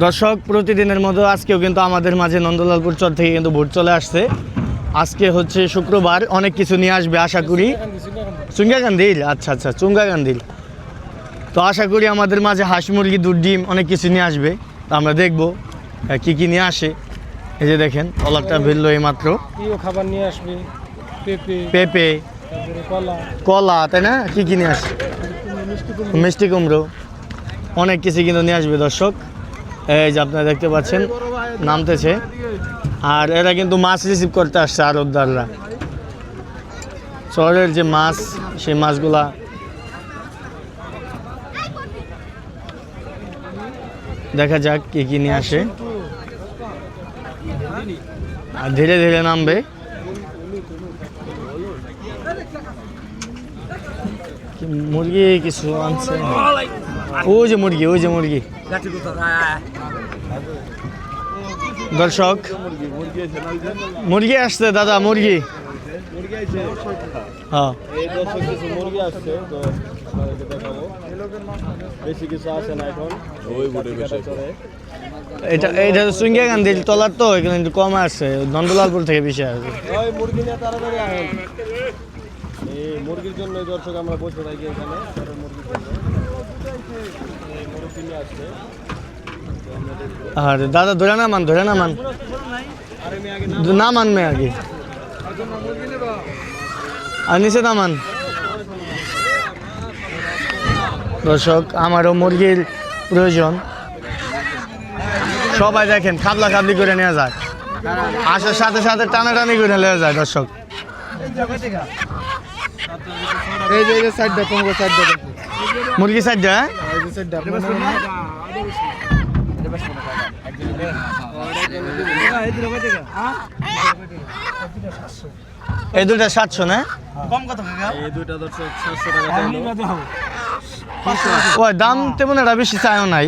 দর্শক প্রতিদিনের মতো আজকেও কিন্তু আমাদের মাঝে নন্দলালপুর চর থেকে কিন্তু ভোট চলে আসছে। আজকে হচ্ছে শুক্রবার অনেক কিছু নিয়ে আসবে আশা করি। চুঙ্গাকান্দিল আচ্ছা আচ্ছা চুঙ্গাকান্দিল তো আশা করি আমাদের মাঝে হাঁস মুরগি দুধ ডিম অনেক কিছু নিয়ে আসবে। তো আমরা দেখব কি কি নিয়ে আসে। এই যে দেখেন কলারটা ভেললো এই মাত্র খাবার নিয়ে আসবে পেঁপে কলা। তাই না? কি কি নিয়ে আসে? মিষ্টি কুমড়ো। অনেক কিছু কিন্তু নিয়ে আসবে দর্শক। এই যে আপনারা দেখতে পাচ্ছেন, নামতেছে। আর এরা কিন্তু মাছ রিসিভ করতে আসছে, আরবদাররা। শহরের যে মাছ, সেই মাছগুলা দেখা যাক কি কি নিয়ে আসে। আর ধীরে ধীরে নামবে। মুরগি কিছু আনছে? ওই যে মুরগি ওই যে মুরগি। দর্শক মুরগি আসছে দাদা মুরগি। হ্যাঁ। এই দর্শক কিছু মুরগি আসছে তো আপনাদেরকে দেখাবো। বেশি কিছু আসে না এখন। ওই বুড়ে এটা এটা সুইঙ্গা গান্ধীর তলার তো এখানে একটু কম আসছে। নন্দলালপুর থেকে বেশি আসবে ওই মুরগি নিয়ে তাড়াতাড়ি আহেন এই মুরগির জন্য দর্শক আমরা বসে থাকি এখানে মুরগির জন্য এই মুরগি নিয়ে আসছে আর দাদা, ধরে নামান ধরে নামান আর আমি আগে নামান মে আগে। আর নিচে নামান দর্শক, আমারও মুরগির প্রয়োজন। সবাই দেখেন, খাবলা খাবলি করে নেওয়া যায়। আসার সাথে সাথে টানাটানি করে নেওয়া যায়, দর্শক। এই যে সাইডটা মুরগি সাইড সাইডটা এই দুটা সাতশো না? এই দুইটা দর্শক সাতশো টাকা ওই দাম তেমন একটা বেশি চাইও নাই।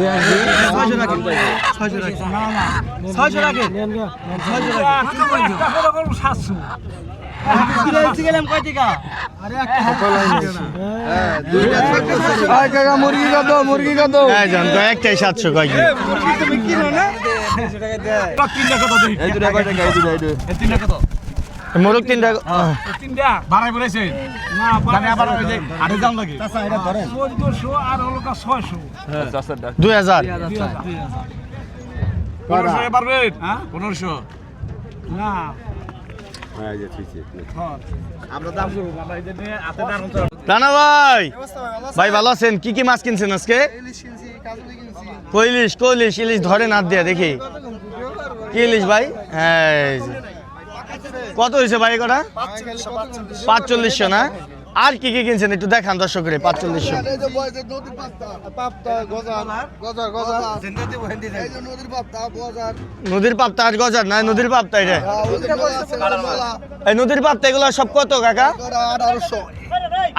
মুরগি কত মুরগি কত একটাই সাতশো কয় মোরগ তিনটা আহ, বাড়াই বলেছে না বাড়াই আবার ওই যে আড়ে দাম লাগে চোদ্দশো আর হলো কা ছয়শো চারশোটা দুই পারবেন হ্যাঁ পনেরোশো না রানা ভাই! ভাই ভালো আছেন? কি কি মাছ কিনছেন আজকে? কইলিশ কইলিশ ইলিশ ধরে না দিয়া দেখি। কি ইলিশ ভাই? হ্যাঁ কত হয়েছে ভাই কটা? পাঁচচল্লিশশো না? আর কি কি কিনছেন একটু দেখান দর্শকরে পাঁচচল্লিশশো নদীর পাপ্তা আর গজার না নদীর পাপ্তা এটা? এই নদীর পাপ্তা এগুলো সব কত কাকা?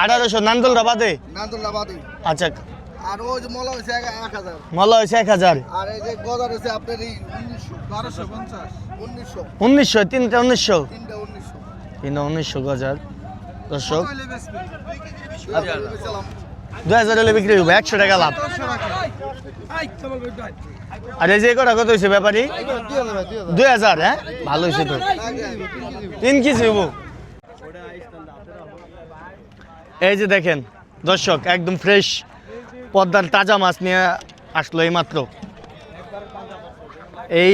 আঠারোশো। নান্দলরা বাদে? আচ্ছা আর ওই যে মলা হয়েছে এক এক হাজার। মলা হয়েছে এক হাজার। আর এই যে গজার হয়েছে আপনার এই উনিশশো। তিনটা উনিশশো। তিনটা উনিশশো গজার। দর্শক। দু হাজার হলে বিক্রি হবে একশো টাকা লাভ। আর এই যে কটা কত হয়েছে ব্যাপারী? দুই হাজার হ্যাঁ? ভালো হয়েছে তো। তিন কেজি হব এই যে দেখেন দর্শক একদম ফ্রেশ পদ্মার তাজা মাছ নিয়ে আসলো এই মাত্র এই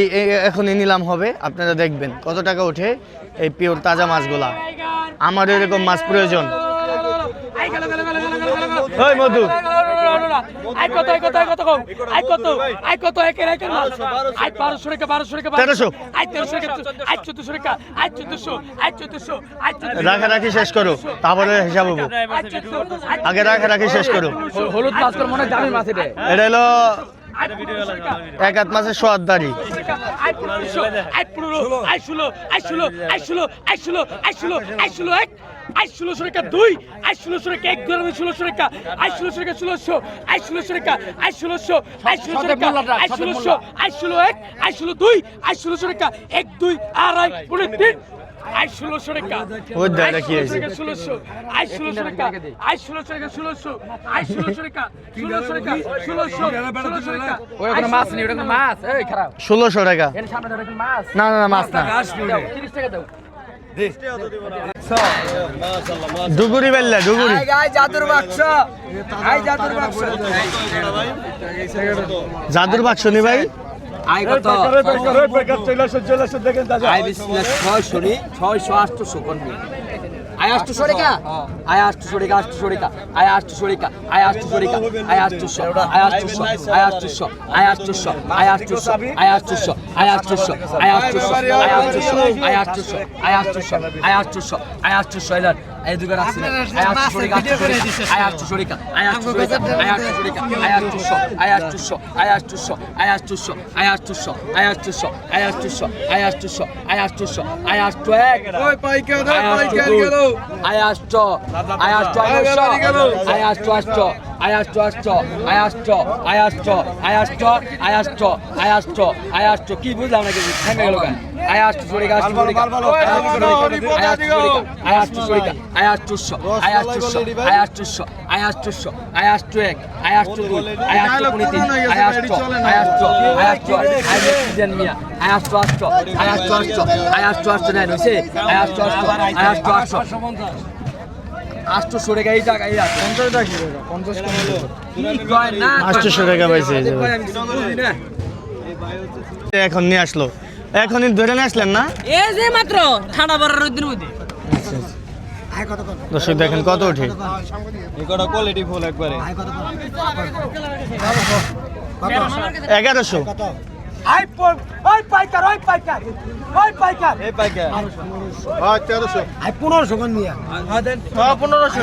এখনই নিলাম হবে আপনারা দেখবেন কত টাকা ওঠে এই পিওর তাজা মাছগুলা। আমার এরকম মাছ প্রয়োজন। ওই মধু। আই কত আই কত আই কত কও? আই কত আই কত একের একের মাল আই 1200 টাকা 1200 টাকা 1300 আই 1300 টাকা আই 1400 টাকা আই 1400 আই 1400 আই 1400 রাখা রাখি শেষ করো তারপরে হিসাব হব। আই 1400 আই আগে রাখা রাখি শেষ করো। হলুদ মাছ করে মনে দামি মাছ এটা। এটা হলো আই 1500 টাকা এক হাত মাছের সোয়াদারি আই 1500 আই 15 আই 16 আই 16 আই 16 আই 16 আই 16 আই 16 এক আই 16 দুই আই 16 এক গ্রামে 16 টাকা আই 16 টাকা 16 আই 16 টাকা আই 16 আই 16 টাকা আই 16 আই 16 এক আই 16 দুই আই 16 টাকা এক দুই আড়াই পনেরো তিন আই ষোলোশো টাকা। ওই দাদা কি হয়েছে? ষোলোশো। আই ষোলোশো টাকা আই ষোলোশো টাকা ষোলোশো। আই ষোলোশো টাকা ষোলোশো টাকা ষোলোশো ষোলোশো টাকা। ওই ওখানে মাছ নেই ওটা মাছ। এই খারাপ। ষোলোশো টাকা। এর সামনে ধরে মাছ। না না না মাছ না। তিরিশ টাকা দাও। ডুগুরি বেললা ডুগুরি জাদুর বাক্স। জাদুর বাক্স। নি আই কত আই বিসমিল্লাহ ছয়শো নি ছয়শো আটশো কনমি আই আটশো রেখা আই আটশো রেখা আটশো রেখা আই আটশো রেখা আই আটশো রেখা আই আটশো আই আটশো আই আটশো আই আটশো আই আটশো আই আটশো আই আটশো আই আটশো আই আটশো আই আটশো আই আটশো আই আটশো আই আটশো এদার এই দুটো রাখছি আই আটশো রেখা আই আটশো রেখা আই আটশো রেখা আই আটশো রেখা আই আটশো আই আটশো আই আটশো আই আটশো আই আটশো আই আটশো আই আটশো আই আটশো আই আটশো আই আটশো এক ওই আই পাইকার আটশো গেল আই আই আটশো আই আটশো আই আটশো আটশো আই আটশো আই আয়াষ্ট আষ্ট আয়াষ্ট আয়াষ্ট আয়াষ্ট আয়াষ্ট আয়াষ্ট আয়াষ্ট কি বুঝলাম নাকি থেমে গেল কেন আয়াষ্ট সরে গাছ আয়াষ্ট সরিকা আয়াষ্টুস্য আয়াষ্টুস্য আয়াষ্টুস্য আয়াষ্টুস্য আয়াষ্টু এক আয়াষ্টু দুই আয়াষ্টু কুড়িতে আয়াষ্ট আয়াষ্ট আয়াষ্ট আয়াষ্ট মিয়া আয়াষ্ট আষ্ট আয়াষ্ট আষ্ট আয়াষ্ট আষ্ট নেন হয়েছে আয়াষ্ট আষ্ট আয়াষ্ট আষ্ট আটশো টাকা এই টাকা এই পঞ্চাশ টাকা পঞ্চাশ আটশো টাকা পাইছে এখন নিয়ে আসলো। এখনই ধরে নিয়ে আসলেন না? এই যে মাত্র ঠান্ডা বড় রোদ্রের মধ্যে। আচ্ছা, আচ্ছা। দর্শক দেখেন কত উঠে। এগারোশো। আই ওই পাইকার ওই পাইকার ওই পাইকার। এই পাইকার। হ্যাঁ তেরোশো। আই পনেরোশো কোন নিয়ে হ্যাঁ, হ্যাঁ পনেরোশো।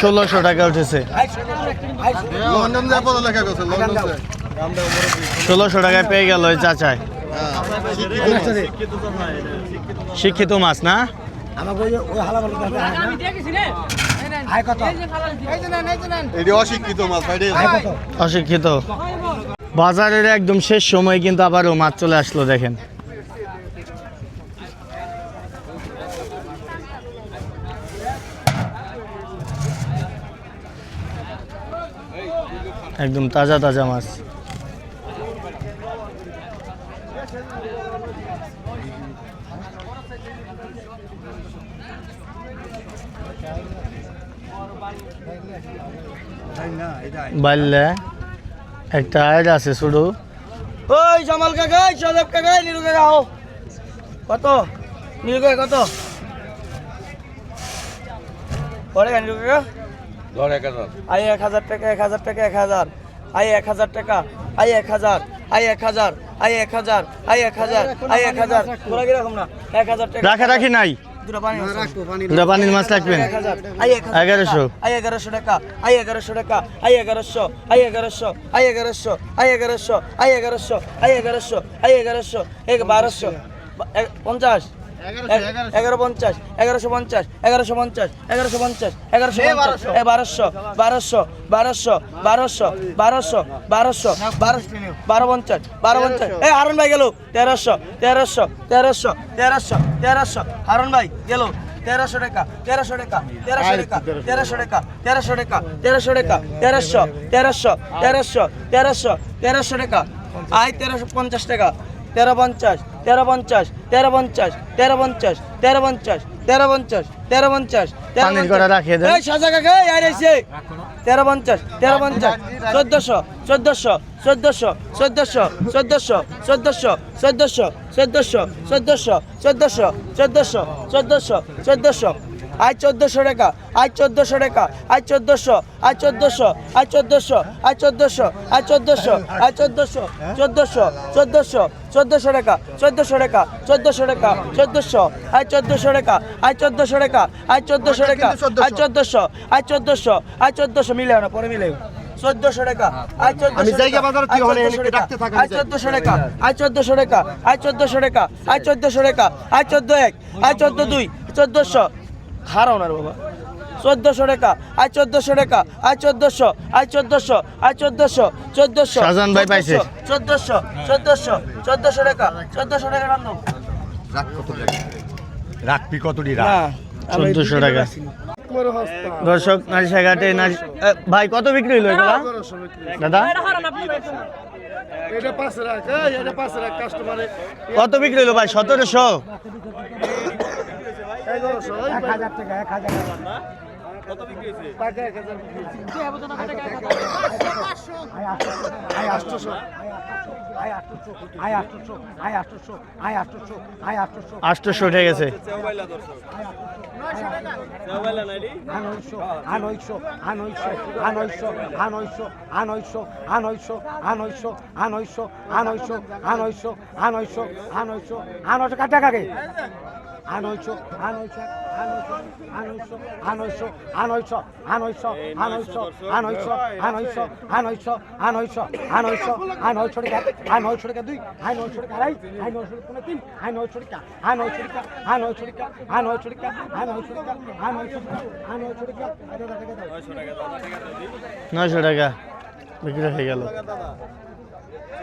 ষোলোশো টাকা উঠেছে। ষোলোশো টাকায় পেয়ে গেল ওই চাচাই। শিক্ষিত মাছ না? অশিক্ষিত। বাজারের একদম শেষ সময় কিন্তু আবারও মাছ চলে আসলো দেখেন। একদম তাজা তাজা মাছ বাল্যা একটা আয়ের আছে শুধু ওই জামাল কাকা সদব কাকা নিরু কাকা আও কত নিরু কাকা কত পরে নিরু কাকা আই এক হাজার। টাকা এক হাজার টাকা এক হাজার। আই এক হাজার টাকা আই এক হাজার। আই এক হাজার আই এক হাজার আই এক হাজার আই এক হাজার। তোরা কীরকম না? এক হাজার টাকা। রাখা রাখি নাই। দুটো পানি আছে। দুটা পানির মাছ রাখবেন এক হাজার, আই এক হাজার এগারোশো। আই এগারোশো টাকা আই এগারোশো টাকা আই এগারোশো আই এগারোশো আই এগারোশো আই এগারোশো আই এগারোশো আই এগারোশো আই এগারোশো এক বারোশো এক- পঞ্চাশ। এগারো পঞ্চাশ এগারোশো পঞ্চাশ এগারোশো পঞ্চাশ এগারোশো পঞ্চাশ এগারোশো পঞ্চাশ এ বারোশো। বারোশো বারোশো বারোশো বারোশো বারোশো বারোশো বারো পঞ্চাশ বারো পঞ্চাশ। এ হারুন ভাই গেল তেরোশো তেরোশো তেরোশো তেরোশো তেরোশো। হারুন ভাই গেল তেরোশো টাকা তেরোশো টাকা তেরোশো টাকা তেরোশো টাকা তেরোশো টাকা তেরোশো টাকা তেরোশো তেরোশো তেরোশো তেরোশো তেরোশো টাকা। আয় তেরোশো পঞ্চাশ টাকা। তেরো পঞ্চাশ তেরো পঞ্চাশ তেরো পঞ্চাশ তেরো পঞ্চাশ তেরো পঞ্চাশ তেরো পঞ্চাশ তেরো পঞ্চাশ তেরো পঞ্চাশ তেরো পঞ্চাশ চোদ্দশো চোদ্দশো চোদ্দশো চোদ্দশো চোদ্দশো চোদ্দশো চোদ্দশো চোদ্দশো চোদ্দশো চোদ্দশো চোদ্দশো চোদ্দশো চোদ্দশো আই চোদ্দোশো টাকা আয় চোদ্দোশো টাকা আয় চোদ্দোশো আয় চোদ্দোশো আয় চোদ্দোশো আই চোদ্দোশো আই চোদ্দোশো আয় চোদ্দোশো চোদ্দোশো চোদ্দোশো চোদ্দোশো টাকা চোদ্দোশো টাকা চোদ্দোশো টাকা চোদ্দোশো আয় চোদ্দোশো টাকা আয় চোদ্দোশো টাকা আই চোদ্দোশো টাকা আই চোদ্দোশো আই চোদ্দোশো আই চোদ্দোশো মিলে না পরে মিলে চোদ্দোশো টাকা আয় চোদ্দোশো টাকা আই চোদ্দোশো টাকা আই চোদ্দোশো টাকা আই চোদ্দোশো টাকা আই চোদ্দোশো টাকা আই চোদ্দ এক আই চোদ্দ দুই চোদ্দোশো হারাও না বাবা। চোদ্দোশো টাকা আই চোদ্দশো টাকা আই চোদ্দোশো আই চোদ্দোশো আই চোদ্দোশো চোদ্দোশো শাহজাহান ভাই পাইছে। চোদ্দোশো চোদ্দোশো চোদ্দোশো টাকা চোদ্দোশো টাকা রান্না রাখবি কতটি না চোদ্দোশো টাকা। দর্শক নারিশাঘাটে নারী ভাই কত বিক্রি হইল এগুলা? দাদা? এটা পাঁচ রাখ এটা পাঁচ পনেরোশো এক হাজার টাকা এক হাজার টাকা আষ্টশো উঠে গেছে টাকা আনয়শো আনয়শো আনয়শো আনয়শো আনয়শো আনয়শো আনয়শো আনয়শো আনয়শো আনয়শো কার টাকা গে আনয়শো আনয়শো আনয়শো আনয়শো আনয়শো আনয়শো আনয়শো আনয়শো আনয়শো আনয়শো আনয়শো আনয়শো আনয়শো টাকা আয় নয়শো টাকা দুই আয় নয়শো টাকা আড়াই আয় নয়শো টাকা তিন আয় নয়শো টাকা আয় নয়শো টাকা আয় নয়শো টাকা আয় নয়শো টাকা আয় নয়শো টাকা আয় নয়শো টাকা আয় নয়শো টাকা নয়শো টাকা বিক্রি হয়ে গেল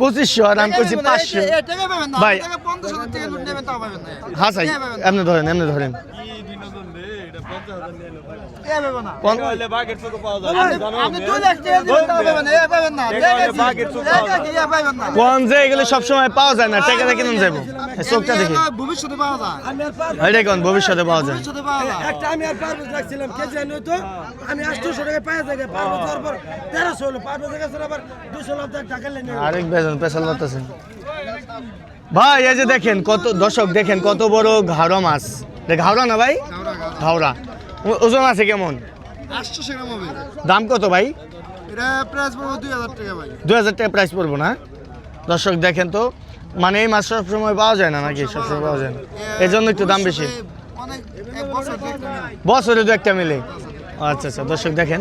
পঁচিশশো আর আমি করছি পাঁচশো। ভাই। হ্যাঁ সাই এমনি ধরেন এমনি ধরেন। সবসময় পাওয়া যায় না? টেকা দেখে যাব। চোখটা দেখি। ভবিষ্যতে পাওয়া যায়। এটা কোন ভবিষ্যতে পাওয়া যায়। ভবিষ্যতে পাওয়া যায়। একটা আমি আর পারভেজ রাখছিলাম। কেজি আনি তো আমি আটশোশো টাকা পাই থেকে পারভেজ হওয়ার পর তেরোশো হলো পারভেজ গেছে আবার দুশো লাখ টাকা লেনে আরেক বেজন পেশাল করতেছেন ভাই এই যে দেখেন কত দর্শক দেখেন কত বড় ঘাওড়া মাছ। ঘাওড়া না ভাই? ঘাওড়া। ওজন আছে কেমন? আটশো গ্রাম হবে। দাম কত ভাই? এটা প্রাইস পড়ব দুই হাজার টাকা ভাই। দু হাজার টাকা প্রাইস পড়ব না? দর্শক দেখেন তো মানে এই মাছ সবসময় পাওয়া যায় না নাকি? সবসময় পাওয়া যায় না। এই জন্য একটু দাম বেশি। বছর বছরে দু একটা মিলে। আচ্ছা আচ্ছা দর্শক দেখেন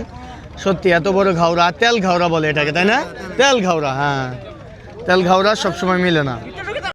সত্যি এত বড় ঘাওড়া তেল ঘাওড়া বলে এটাকে তাই না? তেল ঘাওড়া হ্যাঁ। তেল ঘাওড়া সবসময় মিলে না।